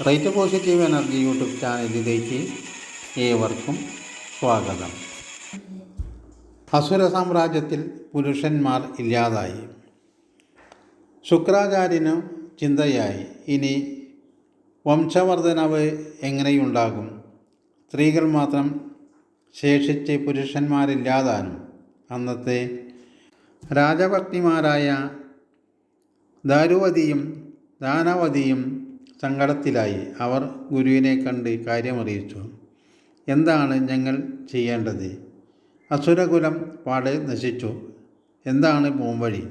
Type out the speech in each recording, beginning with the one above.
Right positive energy YouTube ചാനലിലേക്ക് ഏവർക്കും സ്വാഗതം. അസുര സാമ്രാജ്യത്തിൽ പുരുഷന്മാർ ഇല്ലാതായി. ശുക്രാചാര്യന് ചിന്തയായി. ഇനി വംശവർദ്ധനവ് എങ്ങനെയുണ്ടാകും? സ്ത്രീകൾ മാത്രം ശേഷിച്ച് പുരുഷന്മാരില്ലാതാനും. അന്നത്തെ രാജഭക്തിമാരായ ദാരുവതിയും ദാനവതിയും സങ്കടത്തിലായി അവർ ഗുരുവിനെ കണ്ട് കാര്യമറിയിച്ചു. എന്താണ് ഞങ്ങൾ ചെയ്യേണ്ടത്? അസുരകുലം പാടെ നശിച്ചു. എന്താണ് പോംവഴി?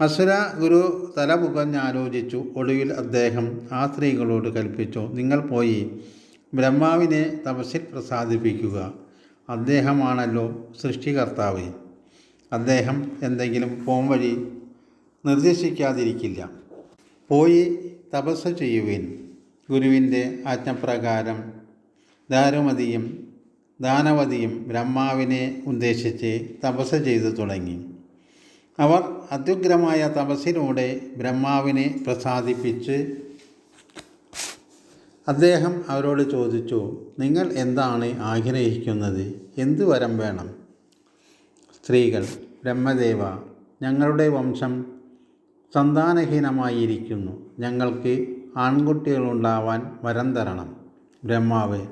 അസുര ഗുരു തലമുഖഞ്ഞ് ആലോചിച്ചു. ഒടുവിൽ അദ്ദേഹം ആ സ്ത്രീകളോട് കൽപ്പിച്ചു നിങ്ങൾ പോയി ബ്രഹ്മാവിനെ തപസ്സിൽ പ്രസാദിപ്പിക്കുക. അദ്ദേഹമാണല്ലോ സൃഷ്ടികർത്താവ്. അദ്ദേഹം എന്തെങ്കിലും പോംവഴി നിർദ്ദേശിക്കാതിരിക്കില്ല. പോയി തപസ് ചെയ്യുവിൻ. ഗുരുവിന്റെ ആജ്ഞപ്രകാരം ദാരുമതിയും ദാനവതിയും ബ്രഹ്മാവിനെ ഉദ്ദേശിച്ച് തപസ് ചെയ്തു തുടങ്ങി. അവർ അത്യുഗ്രമായ തപസ്സിലൂടെ ബ്രഹ്മാവിനെ പ്രസാദിപ്പിച്ച് അദ്ദേഹം അവരോട് ചോദിച്ചു നിങ്ങൾ എന്താണ് ആഗ്രഹിക്കുന്നത്? എന്തു വരം വേണം? സ്ത്രീകൾ ബ്രഹ്മദേവ ഞങ്ങളുടെ വംശം സന്താനഹീനമായിരിക്കുന്നു. ഞങ്ങൾക്ക് ആൺകുട്ടികളുണ്ടാവാൻ വരം തരണം. ബ്രഹ്മാവ്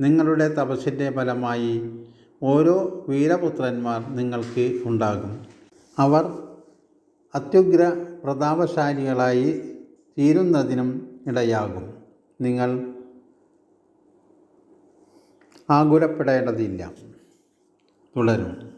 നിങ്ങളുടെ തപസ്സിന്റെ ഫലമായി ഓരോ വീരപുത്രന്മാർ നിങ്ങൾക്ക് ഉണ്ടാകും. അവർ അത്യുഗ്ര പ്രതാപശാലികളായി തീരുന്നതിനും ഇടയാകും. നിങ്ങൾ ആകുലപ്പെടേണ്ടതില്ല. തുടരും.